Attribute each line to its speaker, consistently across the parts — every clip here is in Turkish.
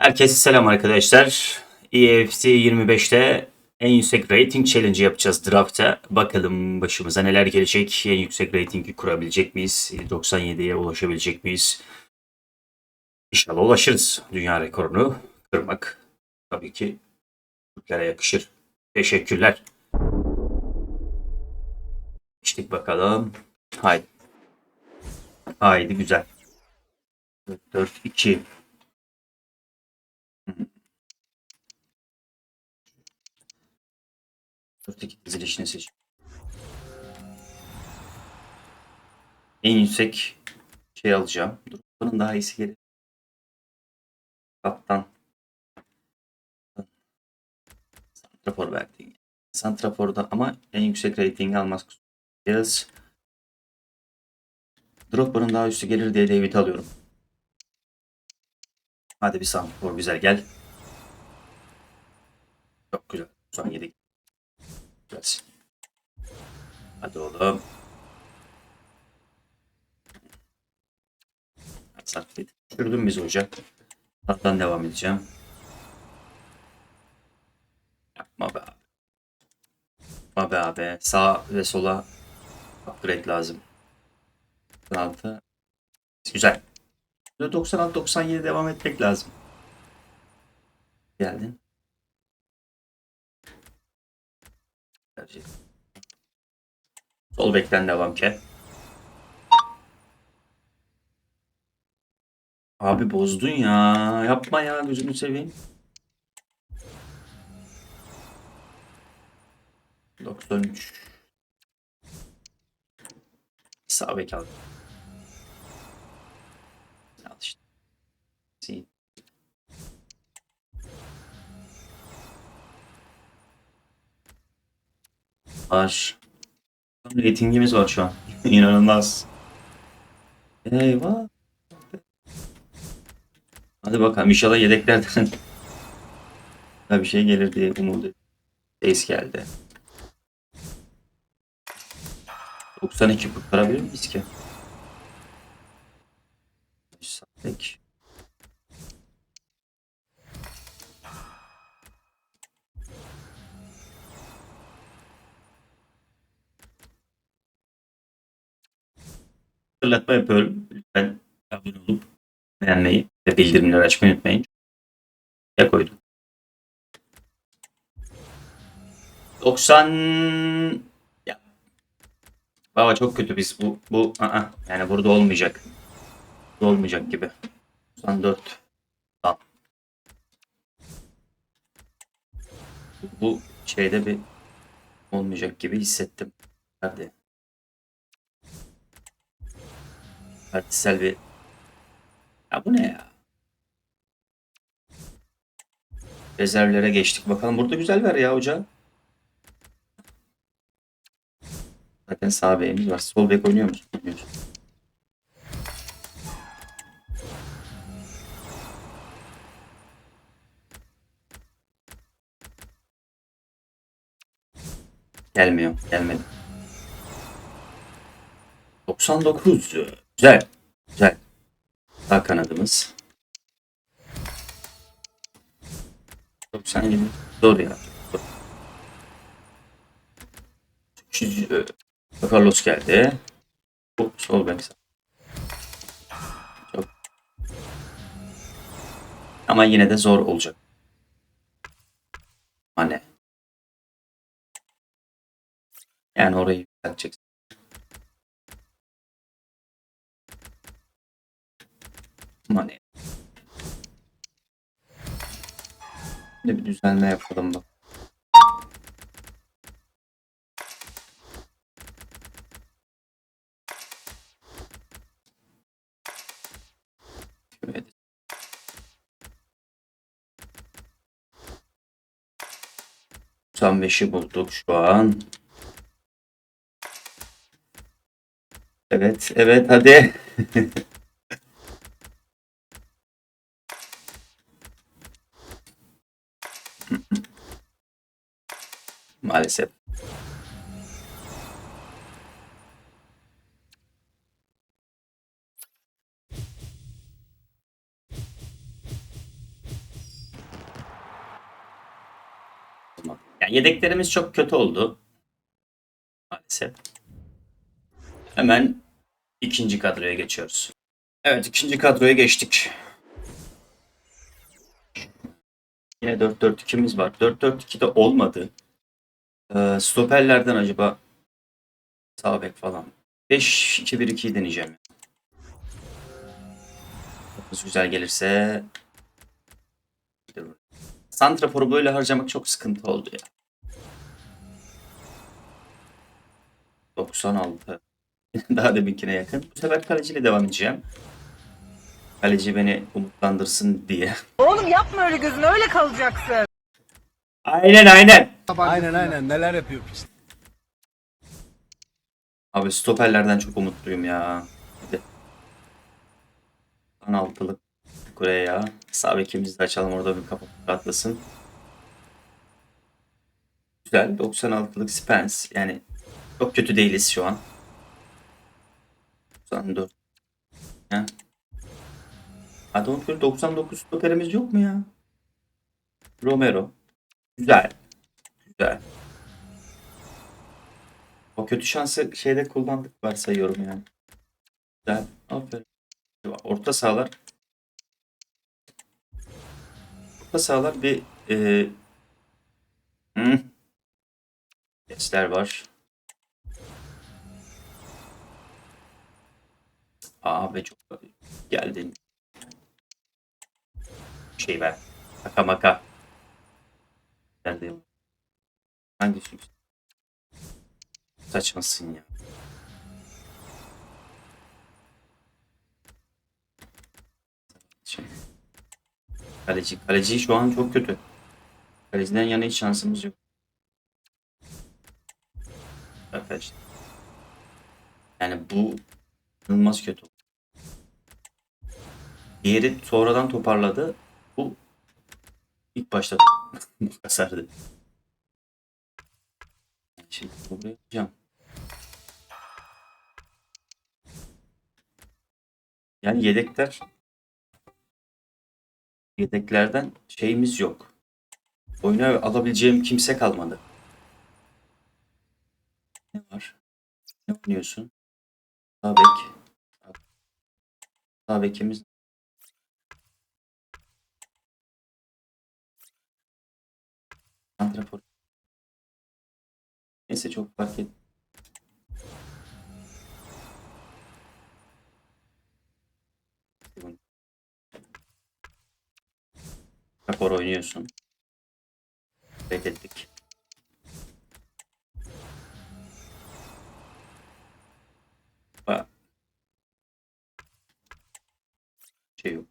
Speaker 1: Herkese selam arkadaşlar. EFC 25'te en yüksek rating challenge yapacağız draft'ta. Bakalım başımıza neler gelecek. En yüksek ratingi kurabilecek miyiz? 97'ye ulaşabilecek miyiz? İnşallah ulaşırız. Dünya rekorunu kırmak tabii ki Türklere yakışır. Teşekkürler. İçtik bakalım. Haydi. Haydi güzel. 4 4 2 Dörtteki dizilişini seç. En yüksek şey alacağım. Dur, bunun daha iyisi gelir. Kaptan. Santrafor verdi. Santrafor'da ama en yüksek ratingi almaz. Yaz. Drogba'nın daha üstü gelir diye David alıyorum. Hadi bir santrafor güzel gel. Çok güzel. Son yedik. Gelsin. Hadi oğlum. Sarfit. Düşürdün bizi hocam. Tattan devam edeceğim. Yapma be abi. Yapma be abi. Sağ ve sola upgrade lazım. 96. Güzel. 96-97 devam etmek lazım. Geldin. Tercih. Sol bekten devam ke. Abi bozdun ya. Yapma ya gözünü seveyim. 93. Sağ bek al. Var. Ratingimiz var şu an. İnanılmaz. Eyvah. Hadi bakalım inşallah yedeklerden bir şey gelir diye ediyorum. Ace geldi. 92 kurtarabilir miyiz ki? Peki. Hatırlatma yapıyorum. Lütfen abone olup beğenmeyi ve bildirimleri açmayı unutmayın. Ya koydum. 90 ya. Baba çok kötü biz bu bu aa, yani burada olmayacak. Burada olmayacak gibi. 94 Tamam. Bu şeyde bir olmayacak gibi hissettim. Hadi. Partisel bir ya bu ne ya? Rezervlere geçtik. Bakalım burada güzel ver ya hoca. Zaten sağ beyimiz var. Sol bek oynuyor musun? Oynuyoruz. Gelmiyor. Gelmedi. 99. Güzel. Güzel. Sağ kanadımız. 97. Zor ya. Zor. 300. e, Carlos geldi. Bu sol bek. Çok. Ama yine de zor olacak. Hani. Yani orayı yükselteceksin. Mane. Bir bir düzenle yapalım bak. 95'i bulduk şu an. Evet, evet hadi. maalesef. Yani yedeklerimiz çok kötü oldu. Maalesef. Hemen ikinci kadroya geçiyoruz. Evet ikinci kadroya geçtik. Yine 4-4-2'miz var. 4-4-2 de olmadı. Ee, stoperlerden acaba sağ bek falan. 5-2-1-2'yi deneyeceğim. Topumuz güzel gelirse Santrafor'u böyle harcamak çok sıkıntı oldu ya. 96. Daha deminkine yakın. Bu sefer kaleciyle devam edeceğim. Kaleci beni umutlandırsın diye.
Speaker 2: Oğlum yapma öyle gözün öyle kalacaksın.
Speaker 1: Aynen aynen.
Speaker 3: Aynen aynen neler yapıyor işte.
Speaker 1: Abi stoperlerden çok umutluyum ya. Hadi. altılık buraya ya. Sağ bekimizi de açalım orada bir kafa rahatlasın. Güzel. 96'lık Spence. Yani çok kötü değiliz şu an. 94. Ha. Hadi onu şöyle 99 stoperimiz yok mu ya? Romero. Güzel. Güzel. O kötü şansı şeyde kullandık varsayıyorum yani. Güzel. Aferin. Orta sahalar Orta sahalar bir e, Sesler var. Aa be çok geldin. Şey be. Maka maka. Geldim. Hangisi? Saçmasın ya. Şey. Kaleci. Kaleci şu an çok kötü. Kaleciden yana hiç şansımız yok. Arkadaşlar. Yani bu inanılmaz kötü. Diğeri sonradan toparladı. Bu ilk başta kasardı. Şimdi buraya. Yani yedekler yedeklerden şeyimiz yok. Oyuna alabileceğim kimse kalmadı. Ne var? Ne oynuyorsun? Sağ bek. Sağ bekimiz Santrafor. Neyse çok fark et. Rapor oynuyorsun. Reddettik. Ba şey yok.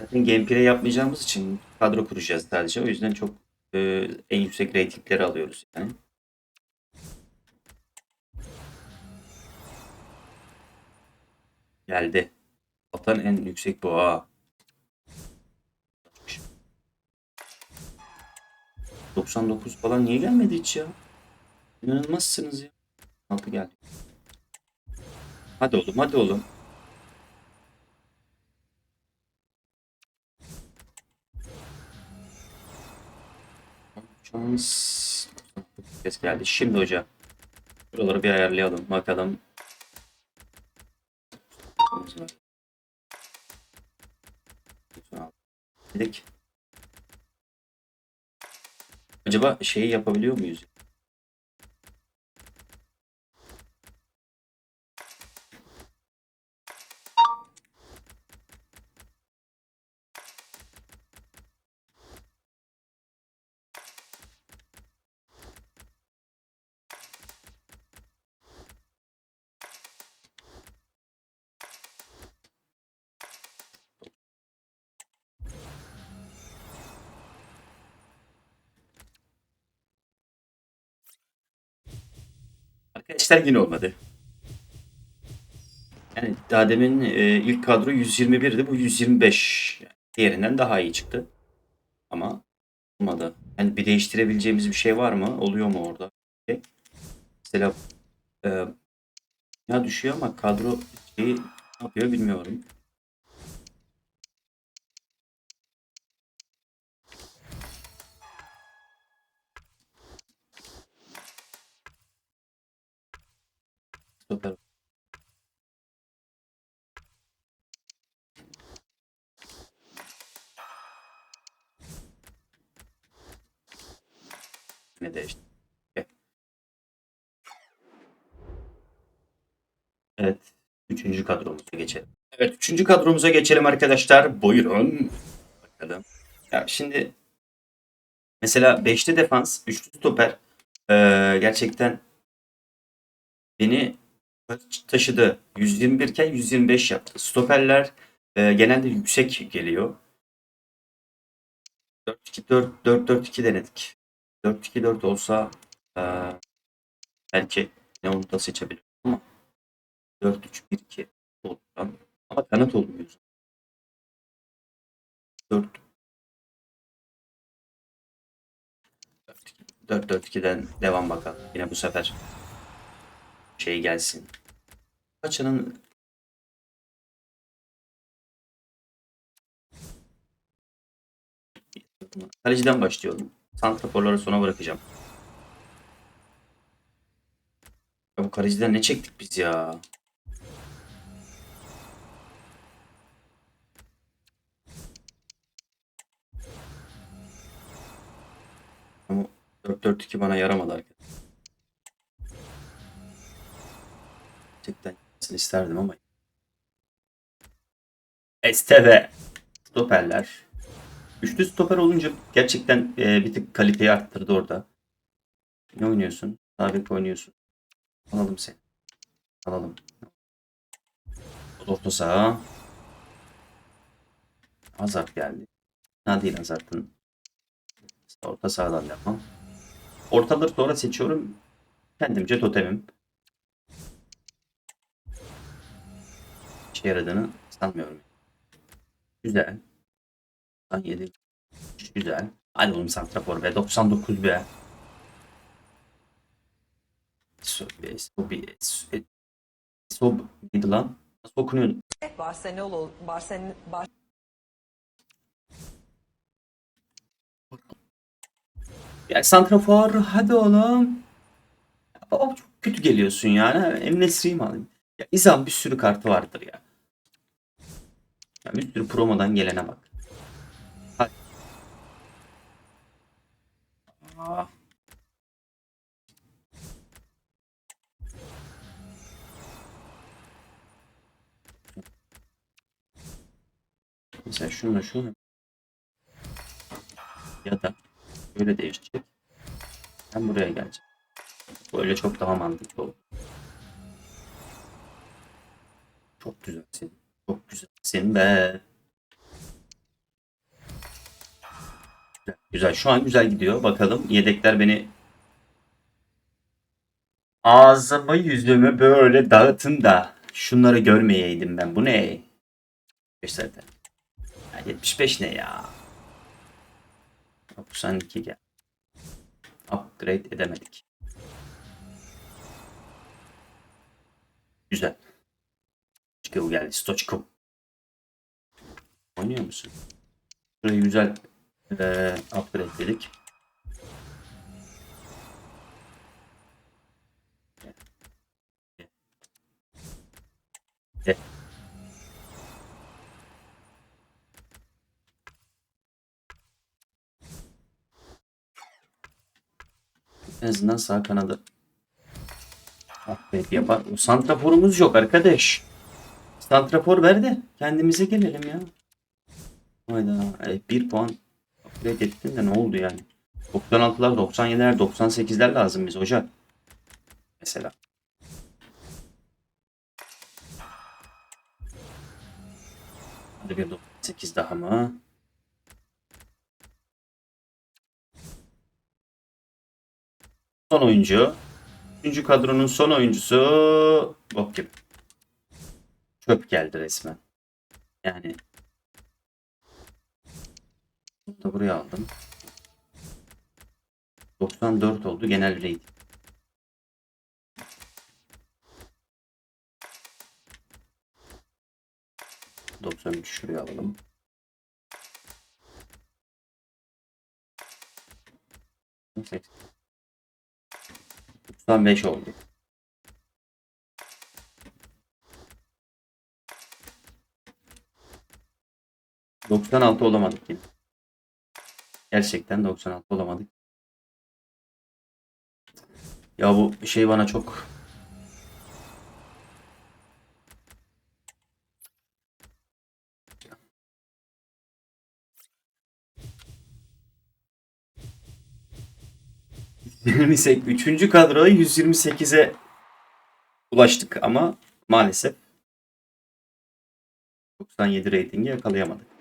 Speaker 1: Zaten gameplay yapmayacağımız için kadro kuracağız sadece. O yüzden çok e, en yüksek reytingleri alıyoruz yani. Geldi. Atan en yüksek bu ha. 99 falan niye gelmedi hiç ya? İnanılmazsınız ya. Altı geldi. Hadi oğlum hadi oğlum. Şans. Ses geldi. Şimdi hocam. Buraları bir ayarlayalım. Bakalım. Dedik. Acaba şeyi yapabiliyor muyuz? Arkadaşlar yine olmadı. Yani daha demin e, ilk kadro 121'di. Bu 125. Yani diğerinden daha iyi çıktı. Ama olmadı. Yani bir değiştirebileceğimiz bir şey var mı? Oluyor mu orada? Şey. Mesela e, ya düşüyor ama kadro şeyi ne yapıyor bilmiyorum. Stoper. Ne değişti? Evet. Üçüncü kadromuza geçelim. Evet. Üçüncü kadromuza geçelim arkadaşlar. Buyurun. Bakalım. Ya şimdi mesela 5'li defans, 3'lü stoper eee, gerçekten beni taşıdı. 121 iken 125 yaptı. Stoperler eee, genelde yüksek geliyor. 4-2-4 4-4-2 denedik. 4-2-4 olsa eee, belki ne onu da seçebilirim ama 4-3-1-2 oldu. Ama kanat olmuyor. 4 4-4-2'den devam bakalım. Yine bu sefer şey gelsin. Kaçının Kaleciden başlıyorum. Santraforları sona bırakacağım. Ya bu kaleciden ne çektik biz ya? Ama 4-4-2 bana yaramadı arkadaşlar. Gerçekten yapmasını isterdim ama. Esteve. Stoperler. Üçlü stoper olunca gerçekten e, bir tık kaliteyi arttırdı orada. Ne oynuyorsun? Sabit oynuyorsun. Alalım seni. Alalım. Orta saha. Hazard geldi. Ha değil Hazard'ın. Orta sahadan devam. Ortaları sonra seçiyorum. Kendimce totemim. İşe yaradığını sanmıyorum. Güzel. 97. Güzel. Hadi oğlum santrafor be. 99 be. Sobi, Sob neydi lan? Nasıl okunuyor?
Speaker 4: Barcelona, Barcelona, Bar
Speaker 1: Ya santrafor hadi oğlum. Baba çok kötü geliyorsun yani. Emnesri'yi mi alayım? Ya İzan bir sürü kartı vardır ya. Ya bir sürü promodan gelene bak. Hadi. Aa. Mesela şununla şu ya da böyle değişecek. Ben buraya geleceğim. Böyle çok daha mantıklı olur. Çok güzelsin. Çok güzelsin be. Güzel, güzel. Şu an güzel gidiyor. Bakalım yedekler beni ağzımı yüzümü böyle dağıtın da şunları görmeyeydim ben. Bu ne? 75 Ya 75 ne ya? 92 gel. Upgrade edemedik. Güzel. Stoçkov geldi. Stoçkov. Oynuyor musun? Şurayı güzel eee upgrade dedik. En azından sağ kanadı upgrade yapar. Santraforumuz yok arkadaş. Santrafor ver de kendimize gelelim ya. Hayda. E, bir puan upgrade ettin de ne oldu yani? 96'lar, 97'ler, 98'ler lazım biz hocam. Mesela. Hadi bir 98 daha mı? Son oyuncu. Üçüncü kadronun son oyuncusu bok gibi. Çöp geldi resmen. Yani bunu da buraya aldım. 94 oldu genel rating. ...93 şuraya alalım. Seksen. 95 oldu. 96 olamadık yine. Gerçekten 96 olamadık. Ya bu şey bana çok %28 üçüncü kadroda 128'e ulaştık ama maalesef 97 reytingi yakalayamadık.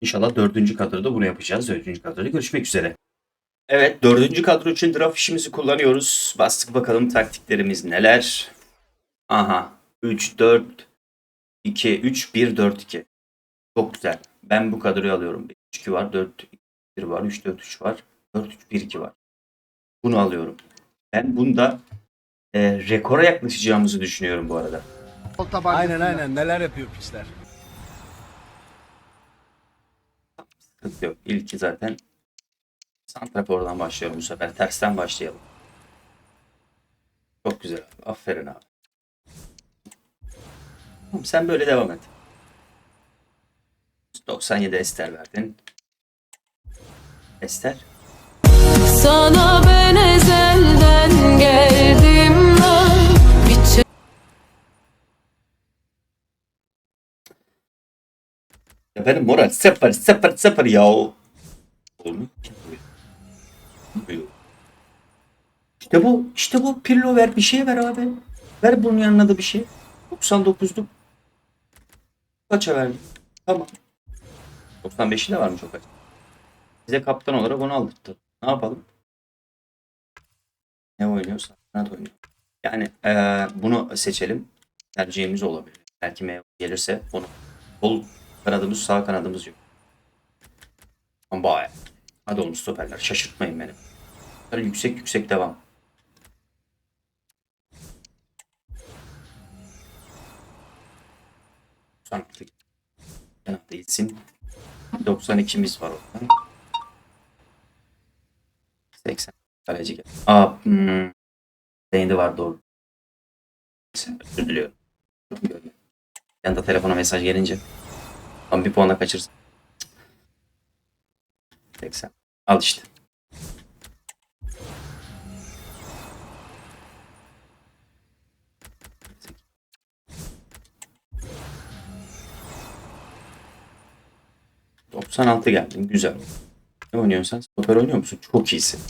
Speaker 1: İnşallah dördüncü kadroda bunu yapacağız. Dördüncü kadroda görüşmek üzere. Evet dördüncü kadro için draft işimizi kullanıyoruz. Bastık bakalım taktiklerimiz neler. Aha 3 4 2 3 1 4 2. Çok güzel. Ben bu kadroyu alıyorum. 3 2 var, 4 1 var, 3 4 3 var, 4 3 1 2 var. Bunu alıyorum. Ben bunda e, rekora yaklaşacağımızı düşünüyorum bu arada.
Speaker 3: Aynen aynen neler yapıyor piçler.
Speaker 1: Sıkıntı yok. İlki zaten Santrafor'dan başlıyorum bu sefer. Tersten başlayalım. Çok güzel abi. Aferin abi. Tamam, sen böyle devam et. 97 Ester verdin. Ester.
Speaker 5: Sana ben ezelden geldim
Speaker 1: Ya benim moral sıfır sıfır sıfır ya. Olmuyor. İşte bu, işte bu Pirlo ver bir şey ver abi. Ver bunun yanına da bir şey. 99'luk. Kaça verdin? Tamam. 95'i de varmış o kaç. Bize kaptan olarak onu aldırttı. Ne yapalım? Ne oynuyorsa. Kanat oynuyor. Yani eee, bunu seçelim. Tercihimiz olabilir. Belki gelirse onu. Sol kanadımız sağ kanadımız yok. Baya. Hadi oğlum stoperler şaşırtmayın beni. Böyle yüksek yüksek devam. Sanki Fena değilsin. 92'miz var orada. 80. Kaleci gel. Aa, hmm. Zeynde var doğru. Özür diliyorum. Yanında telefona mesaj gelince. Tam bir puanla kaçırsın. 80. Al işte. ...96 geldin. Güzel. Ne oynuyorsun sen? Stoper oynuyor musun? Çok iyisin.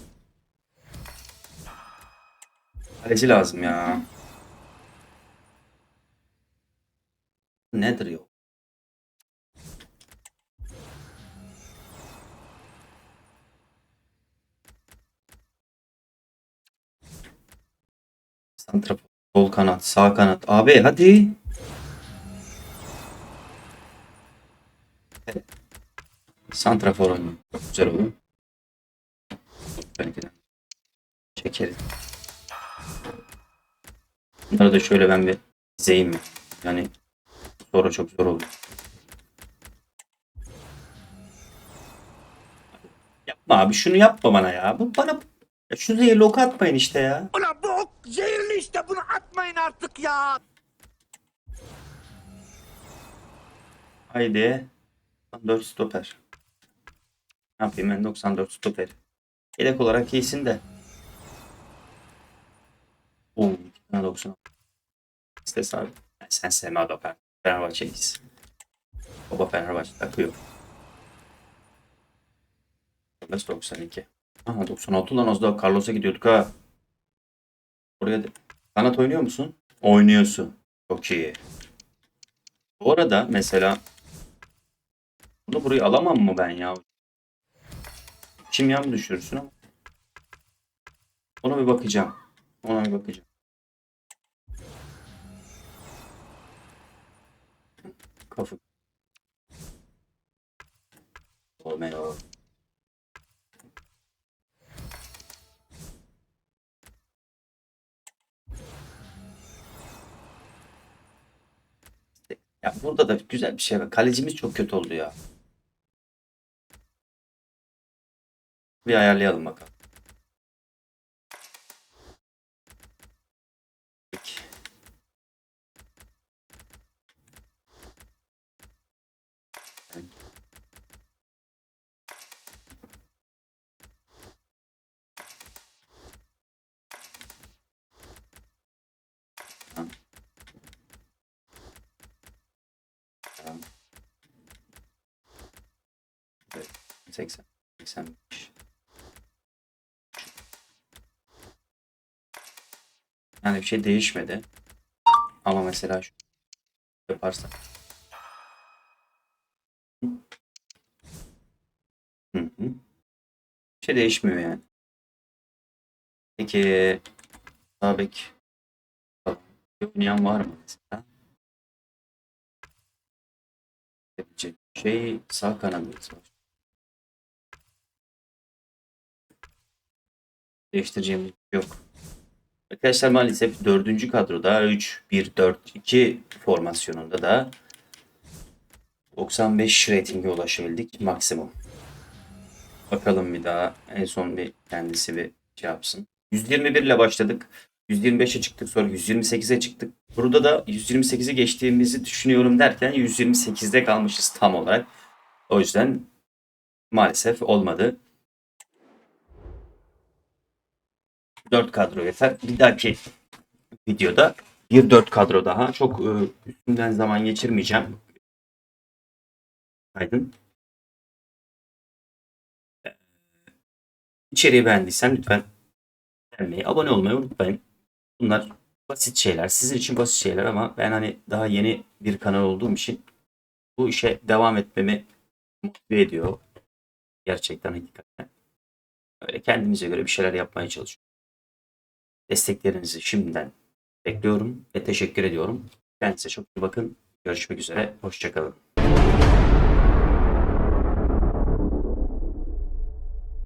Speaker 1: Kaleci lazım ya. Nedir Santrafor, sol kanat, sağ kanat. Abi hadi. Santrafor oynuyor. Çok güzel oldu. De. Çekeriz. Bunları da şöyle ben bir izleyeyim mi? Yani sonra çok zor olur. Yapma abi şunu yapma bana ya. Bu bana ya şu zehirli oku atmayın işte ya.
Speaker 6: Ulan bu ok zehirli işte bunu atmayın artık ya.
Speaker 1: Haydi. 94 stoper. Ne yapayım ben 94 stoper. Yedek olarak iyisin de. Oo, 2 tane 90. İstes abi. Yani sen sevme abi Fener- Fenerbahçe'yiz. Baba Fenerbahçe takıyor. 92. Aha 96 lan az daha Carlos'a gidiyorduk ha. Oraya. Kanat oynuyor musun? Oynuyorsun. Çok iyi. Bu arada mesela bunu buraya alamam mı ben ya? Kimya mı düşürürsün ama? Ona bir bakacağım. Ona bir bakacağım. Kafa. Olmuyor. Ya burada da güzel bir şey var. Kalecimiz çok kötü oldu ya. Bir ayarlayalım bakalım. Peki. 80, 85. Yani bir şey değişmedi. Ama mesela şu yaparsak. Hı hı. Bir şey değişmiyor yani. Peki sağ bek oynayan var mı mesela? Bir şey sağ kanadımız var. Değiştireceğimiz bir şey yok. Arkadaşlar maalesef dördüncü kadroda 3-1-4-2 formasyonunda da 95 ratinge ulaşabildik maksimum. Bakalım bir daha en son bir kendisi bir şey yapsın. 121 ile başladık. 125'e çıktık sonra 128'e çıktık. Burada da 128'i geçtiğimizi düşünüyorum derken 128'de kalmışız tam olarak. O yüzden maalesef olmadı. 4 kadro yeter. Bir dahaki videoda bir 4 kadro daha. Çok e, üstünden zaman geçirmeyeceğim. Aydın. İçeriği beğendiysen lütfen beğenmeyi, abone olmayı unutmayın. Bunlar basit şeyler. Sizin için basit şeyler ama ben hani daha yeni bir kanal olduğum için bu işe devam etmemi motive ediyor. Gerçekten hakikaten. Öyle kendimize göre bir şeyler yapmaya çalışıyorum. Desteklerinizi şimdiden bekliyorum ve teşekkür ediyorum. Kendinize çok iyi bakın. Görüşmek üzere. Hoşçakalın.